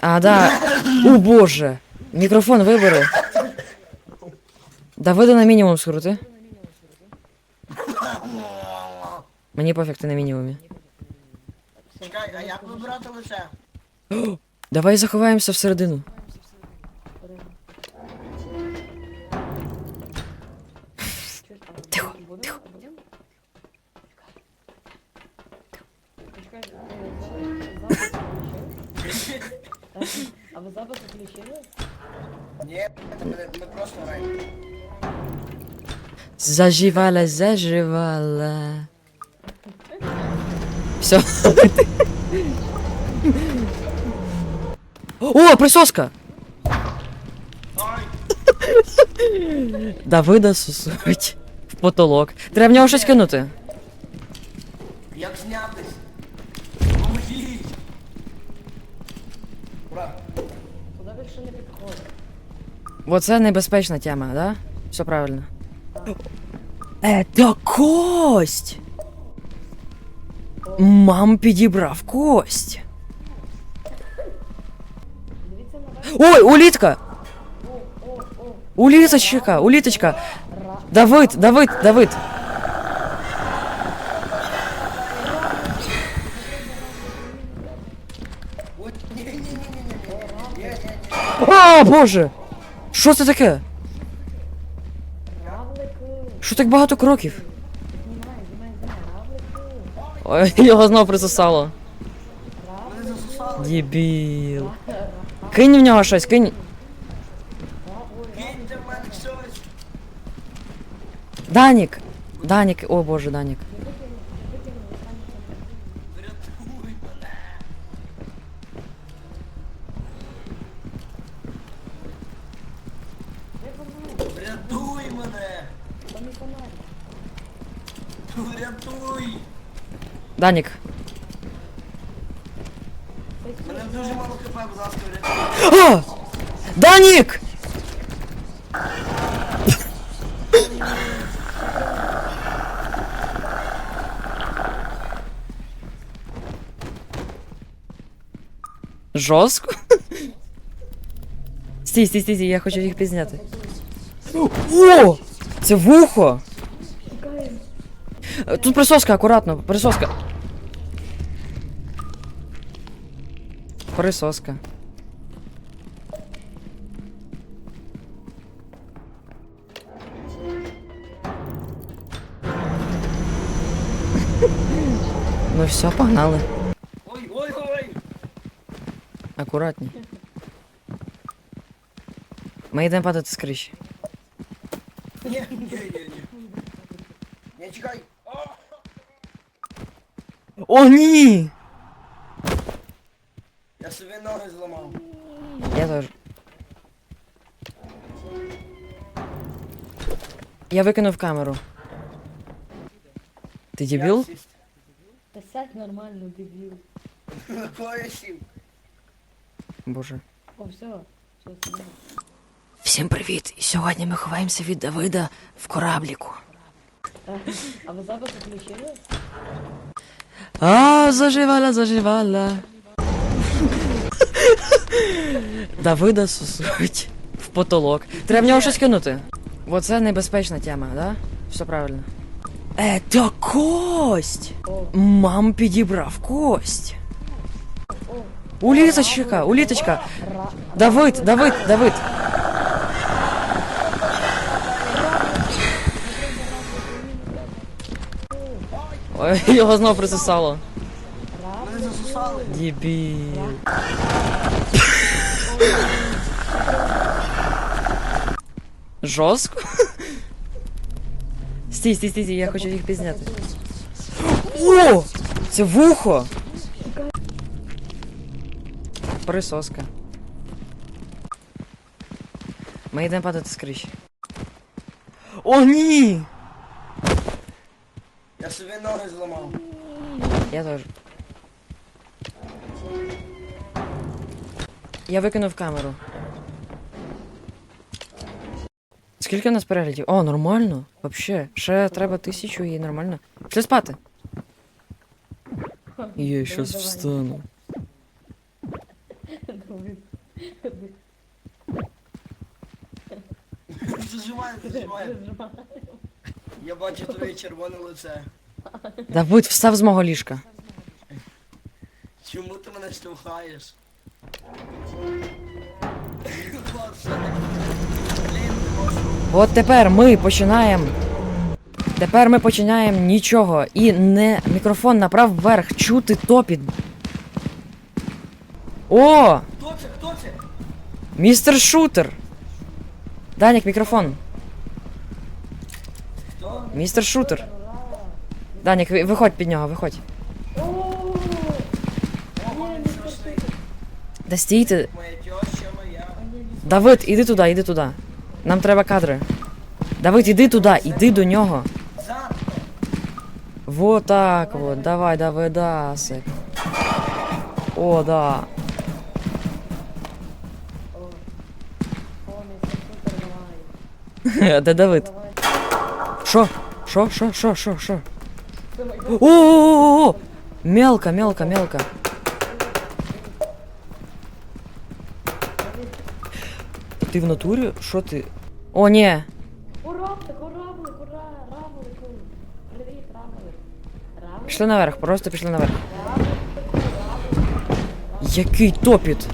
А, да. О, боже. Мікрофон вибери. Давида на мінімум скрути. Мені пофіг, ти на мінімумі. Чекай, а як вибирати лише? Давай заховаємося всередину. А ви запис включили? Ні, ми, ми просто граємо. Заживала, заживала. Все. О, присоска! Давида сусуть в потолок. Треба в нього щось кинути. Як знятись? Вот це небезпечна тема, да? Все правильно. Это кость! Мам підібрав кость. Ой, улитка, улиточка, улиточка, Давид, Давид, Давид! О, а, боже! Що це таке? Що так багато кроків? Ой, його знов присосало. Дебіл. Кинь в нього щось, кинь. Данік. Данік, о боже, Данік. Данік. Мене дуже мало хп, будь ласка, врятуй. О! Данік! Жорстко? Стій, стій, стій, стій, я хочу їх пізняти. О! Це вухо! Е, Тут присоска, акуратно, присоска. Присоска. Ну все, погнали. Ой, ой, ой. Акуратні. Ми йдемо падати з криші. Ні, ні, ні, ні. Ні, чекай. О! О, ні! Я собі ноги зламав. Я теж. Я викинув камеру. Ти дебіл? Та сядь нормально, дебіл. На кого? Боже. О, все. Все, сюди. Всім привіт! І сьогодні ми ховаємося від Давида в корабліку. А ви запис включили? А, заживала, заживала. Давида сусуть в потолок. Треба в нього щось кинути. Оце небезпечна тема, да? Все правильно. Это кость! О, Мам підібрав кость. Уліточка, уліточка. Давид, Давид, Давид. Ой, його знов присосало. Мене засосали. Дебіл. Жорстко? Стій, стій, стій, стій, я хочу їх пізняти. О! Це вухо! Присоска. Ми йдемо падати з криші. О, ні! Я собі ноги зламав. Я теж. Я викинув камеру. Скільки у нас переглядів? О, нормально. Вообще. Ще треба тисячу і нормально. Пішли спати. Я щас встану. Зажимай, зажимай. Я бачу твоє червоне лице. Давид, встав з мого ліжка. Чому ти мене штовхаєш? От тепер ми починаємо. Тепер ми починаємо нічого. І не мікрофон направ вверх. Чути топіт. О! Хто це? Хто це? Містер Шутер! Данік, мікрофон. Хто? Містер Шутер. Данік, виходь під нього, виходь. Да стійте. Давид, іди туди, іди туди. Нам треба кадри. Давид, іди туди, іди до нього. Вот так вот, давай, Давидасик. О, да. О. Де Давид? Давай. Що? Що, що, що, що, що? Це О-о-о-о! Мелко, мелко, мелко. Ти в натурі? Що ти? О, ні. Кораблик, кораблик, ура, равлику. Привіт. Равлик, Пішли наверх, просто пішли наверх. Який топіт!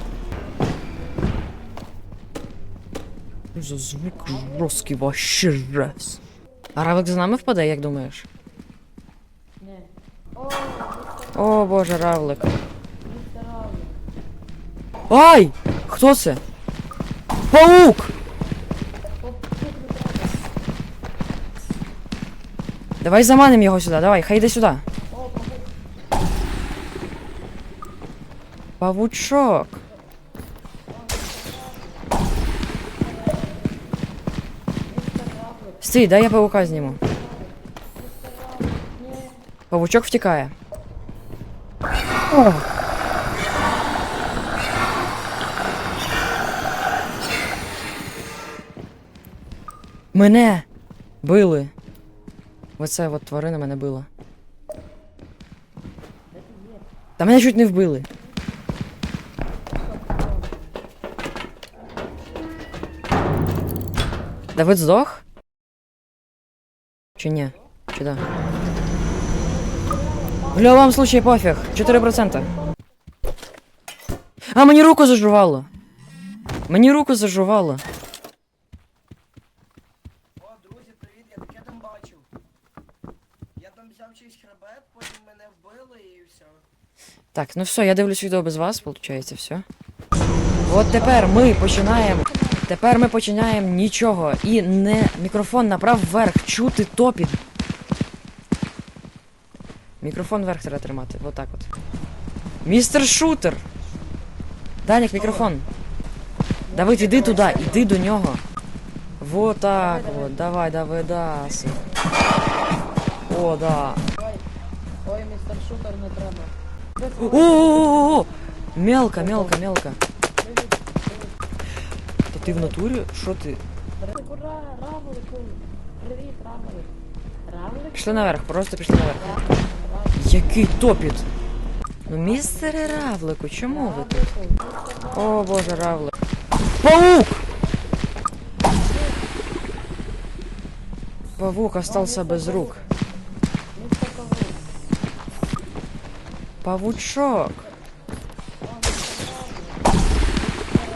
За звук жорсткий вообще жесть. А Равик за нами впаде, як думаєш? Ні. О, О боже, равлик. Ай! Хто це? Паук! О, тут не треба. Давай заманим його сюди, давай, хай йде сюди. О, папук. Павучок. Містер равлик. Стій, дай я паука зніму. Павучок втікає. О. Мене били. Оце от тварина мене била. Та мене чуть не вбили. Давид здох? Чи ні? Чи да? В любом случае пофіг. 4%. А, мені руку зажувало. Мені руку зажувало. О, друзі, привіт, я таке там бачив. Я там взяв чийсь хребет, потім мене вбили і все. Так, ну все, я дивлюсь відео без вас, виходить, все. От тепер ми починаємо. Тепер ми починаємо нічого. І не мікрофон направ вверх. Чути топіт. Мікрофон вверх треба тримати. Вот так от. Містер Шутер! Данік, мікрофон. Давид, іди туди, іди до нього. Вот так от. Давай, Давидаси. О, да. Ой, містер Шутер не треба. О-о-о-о! Мелко, мелко, мелко. То ти в натурі? Що ти? Пішли наверх, просто пішли наверх. Який топіт! Ну, містере Равлику, чому ви тут? О боже, Равлик. Паук! Павук остался без рук. Містер Павук. Павучок.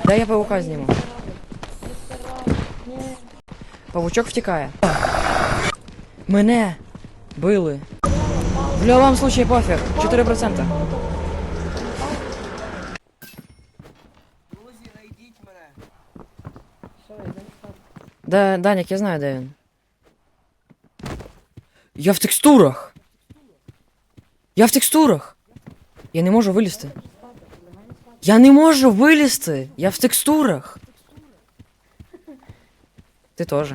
Дай я паука. Ні. Павучок втікає. Мене били. В любом случае пофіг. 4%. Друзі, найдіть мене. Що, йдемо спати? Да, Данік, я знаю, де. Я в текстурах. Я в текстурах. Я не можу вилізти. Я не можу вилізти. Я в текстурах. Ти теж.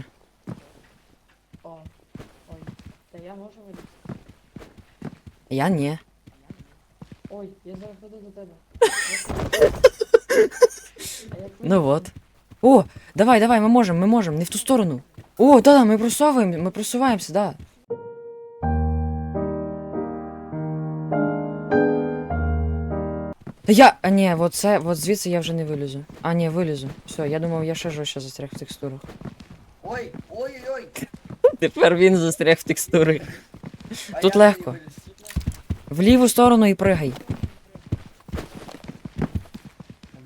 О, ой. Та я можу. Я ні. Ой, я зараз веду до тебе. Ну вот. О, давай, давай, ми можемо, ми можемо, не в ту сторону. О, да, да, ми просовуємо, ми просуваємося, да. Та я. А ні, от це, от звідси я вже не вилізу. А, ні, вилізу. Все, я думав, я ще жорстче застряг в текстурах. Ой, ой-ой-ой. Тепер він застряг в текстурах. А Тут я легко. не виліз. В ліву сторону і пригай.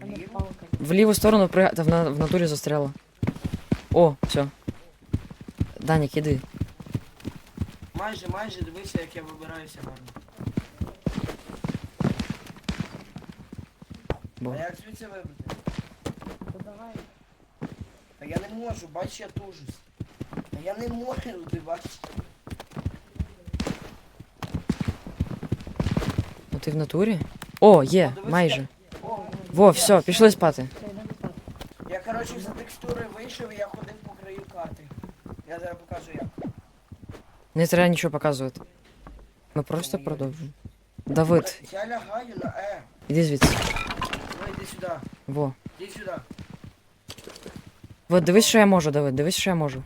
Вліво? палка. В ліву сторону пригай. Та в, на... в натурі застряла. О, все. Данік, іди. Майже, майже дивися, як я вибираюся гарно. Бо. А як звідси вибрати? То давай. Та я не можу, бач, я тужусь. Та я не можу, ти бачиш. Ну ти в натурі? О, є, Подивись, майже. О, Во, я- все, пішли спати. Я, коротше, за текстури вийшов і я ходив по краю карти. Я зараз покажу як. Не треба нічого показувати. Ми просто продовжуємо. Давид, Я лягаю на Е. іди звідси. Сюди. Во. Іди сюди. Вот дивись, що я можу, Давид, дивись, що я можу.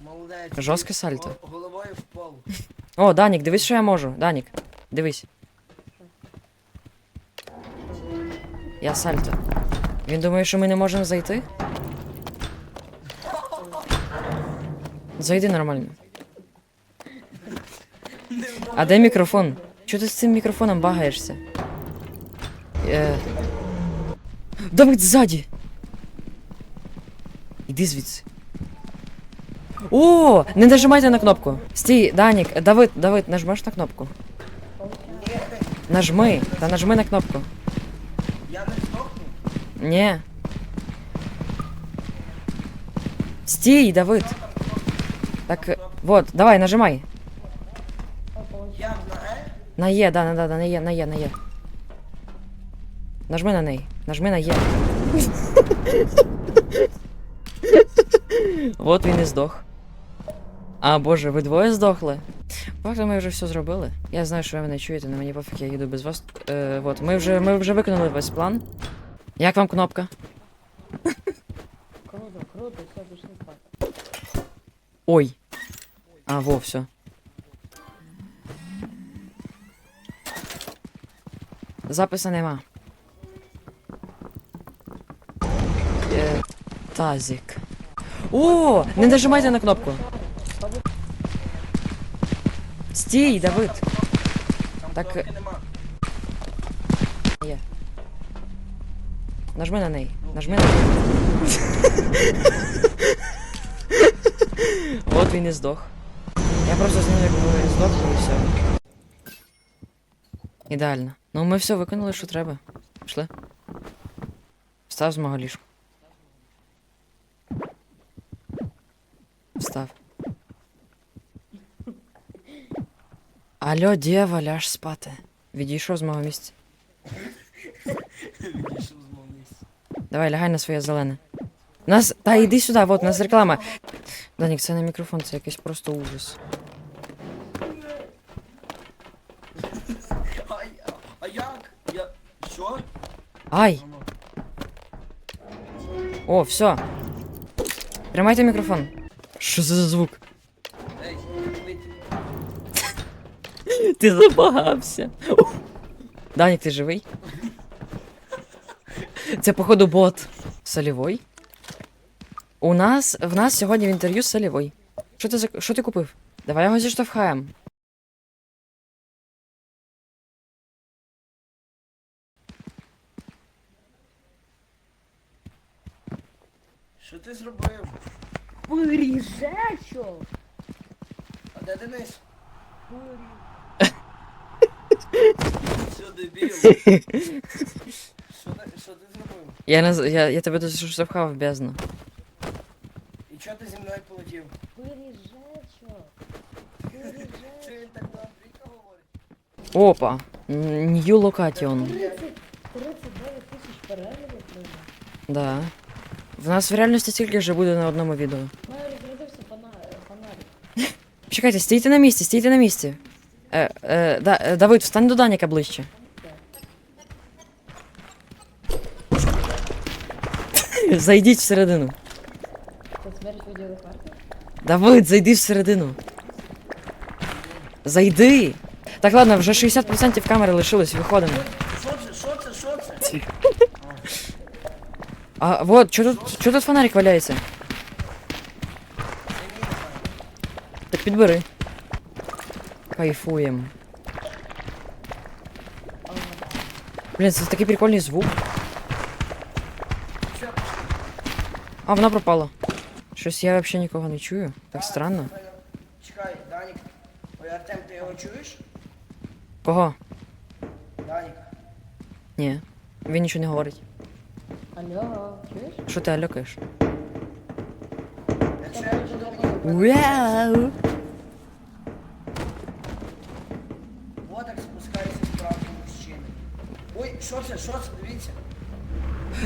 Молодець. Жорстке сальто. Го- Головою в пол. О, Данік, дивись, що я можу. Данік, дивись. Я сальто. Він думає, що ми не можемо зайти? Зайди нормально. А де мікрофон? Чого ти з цим мікрофоном багаєшся? Е... Давид ззаді! Іди звідси. О, не нажимайте на кнопку. Стій, Данік, Давид, Давид, нажмеш на кнопку. Нажми, та нажми на кнопку. я не здохну. Ні. Стій, Давид. Так, вот, давай, нажимай. На Е? Е, да, на, да, да, на Е, на Е, на Е. Нажми на неї. Нажми на Е. От він і здох. А, боже, ви двоє здохли? Фактом ми вже все зробили. Я знаю, що ви мене чуєте, на мені пофіг, я їду без вас. Е, от, ми вже, ми вже виконали весь план. Як вам кнопка? Круто, круто, все, пішли спати. Ой. А, во, все. Записа нема. Е, тазик. О, не нажимайте на кнопку. Стій, Давид. Так. Є. Нажми на неї. Нажми на неї. От він і здох. Я просто з ним як здох і все. Ідеально. Ну ми все виконали, що треба. Пішли. Встав з мого ліжка. Встав. Алло, дєва, ляж спати. Відійшов з мого місця. Відійшов з мого місця. Давай, лягай на своє зелене. Нас. Та йди сюди, от, у нас реклама. Данік, це не мікрофон, це якийсь просто ужас. А, а, а як? Я... Що? Ай! О, все. Тримайте мікрофон. Що це за звук? Ти забагався. Данік, ти живий? Це, походу, бот. Солівой? У нас. В нас сьогодні в інтерв'ю Солівой. Що ти. Що ти купив? Давай його зіштовхаємо. Що ти зробив? Виріжечо! А де Денис? Що дебіл? Що ти, що ти зробив? Я, не, з- я, я тебе тут зіштовхав в бездну. І чого ти зі мною полетів? Виріжечо! Чи він так до Андрійка говорить? Опа. Нью локатіон. 30, 39 тисяч переглядів треба. Да. В нас в реальності стільки вже буде на одному відео. Чекайте, стійте на місці, стійте на місці. Е, е, да, е, Давид, встань до Даніка ближче. Зайдіть всередину. Давид, зайди всередину. Зайди. Так, ладно, вже 60% камери лишилось, виходимо. Що це, що це, що це? А вот, що тут, що тут фонарик валяється? Так підбери. Кайфуємо. Блін, це такий прикольний звук. А, вона пропала. Щось я взагалі нікого не чую. Так странно. Чекай, Данік. Ой, Артем, ти його чуєш? Кого? Данік. Ні. Він нічого не говорить. Алло, чуєш? Що ти мені Вау! Вот так спускається справді мужчини. Ой, що це, що це, дивіться.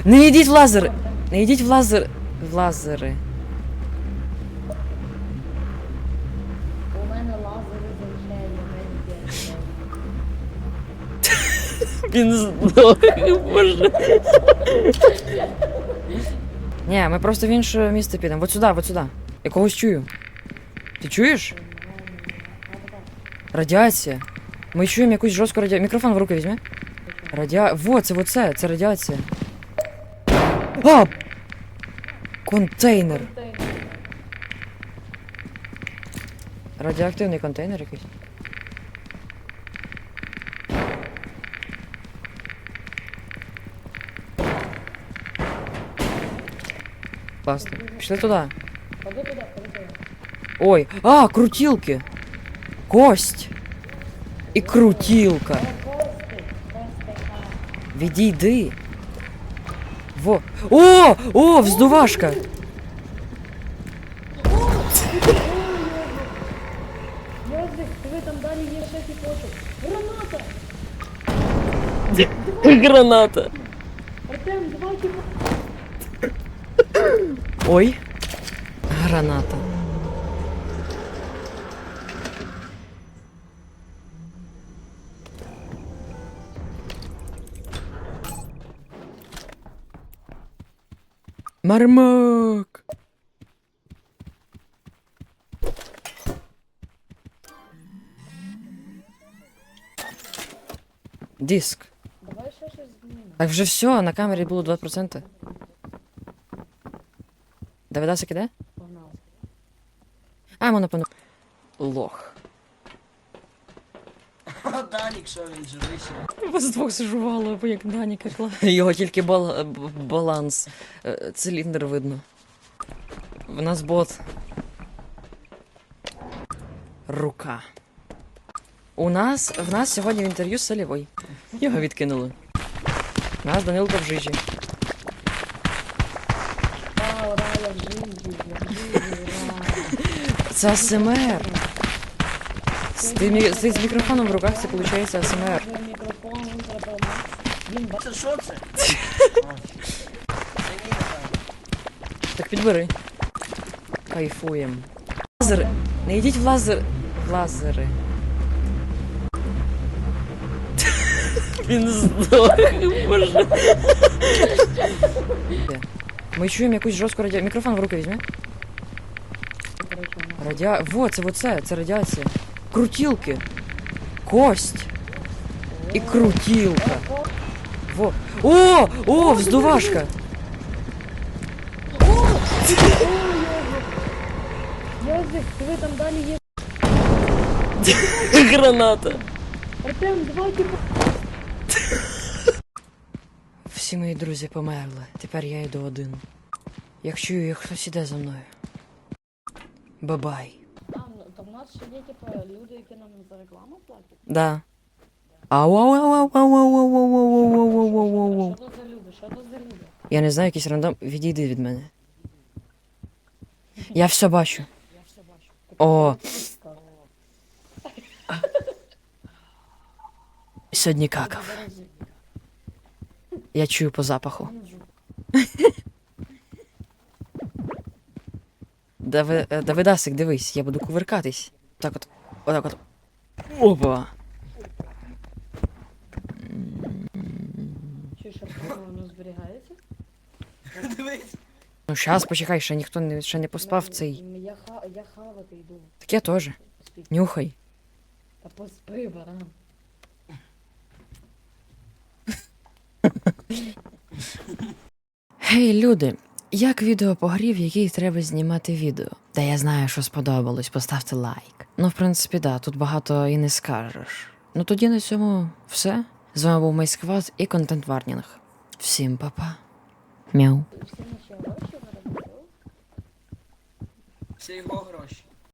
Не йдіть в лазер! Не йдіть в лазер. В лазери. Він боже. Ні, ми просто в інше місце підемо. Вот сюди, вот сюди. Я когось чую. Ти чуєш? Радіація. Ми чуємо якусь жорстку радіацію. Мікрофон в руки візьми. Радіа... Во, це оце, це радіація. А! Контейнер. Радіоактивний контейнер якийсь. Класно. Пішли туди. Ходи туди, ходи туди. Ой, а, крутілки. Кость. І крутілка. Кости, кости, Відійди. Во. О! О, вздувашка! Йозик, диви, там далі є ще тіпочок. Граната! Граната. Артем, давай тіпо. Ой. Граната. Мармок. Диск. Давай ще щось. Так вже все, на камері було 2%. Давидасик іде? Погнали. А, воно пану. Лох. Данік, що він живий ще? Вас двох зажувало, бо як Даніка кла. Його тільки бал... б- баланс. е, Циліндр видно. В нас бот. Рука. У нас в нас сьогодні в інтерв'ю з Солівой. Його відкинули. Наш Данилко в жижі. Получается АСМР. С, ты, с, с микрофоном в руках все получается АСМР. Так, пидбары. Кайфуем. Лазеры. Найдите в лазер... Лазеры. Блин, сдох. Мы чуем якусь жесткую радио... Микрофон в руку возьми. Радіа... Во, це оце, це радіація. Крутілки. Кость. І крутілка. Во. О! О, вздувашка! Йозик, диви, там далі є. Граната. Артем, давай тіпо. Всі мої друзі померли. Тепер я йду один. Як чую, як хтось іде за мною. Бабай. Там, то в нас ще є, типу, люди, які нам за рекламу платять. Да. ау ау ау ау ау ау ау ау ау ау ау ау ау Що то за люди? Що то за люди? Я не знаю, якийсь рандом. Відійди від мене. Я все бачу. Я все бачу. О, сьогодні какав. Я чую по запаху. Дави, е, Давидасик, дивись, я буду кувиркатись. Так от. Отак от. Опа. Чи що воно зберігається? Дивись. Ну щас, почекай, ще ніхто не, ще не поспав цей. Я, ха, я хавати йду. Так я теж. Нюхай. Та поспи, баран. Гей, люди! Як відео погрів, який треба знімати відео? Та я знаю, що сподобалось, поставте лайк. Ну, в принципі, да, тут багато і не скажеш. Ну тоді на цьому все. З вами був Майсквад і контент Варнінг. Всім па-па. Мяу. Всі його гроші.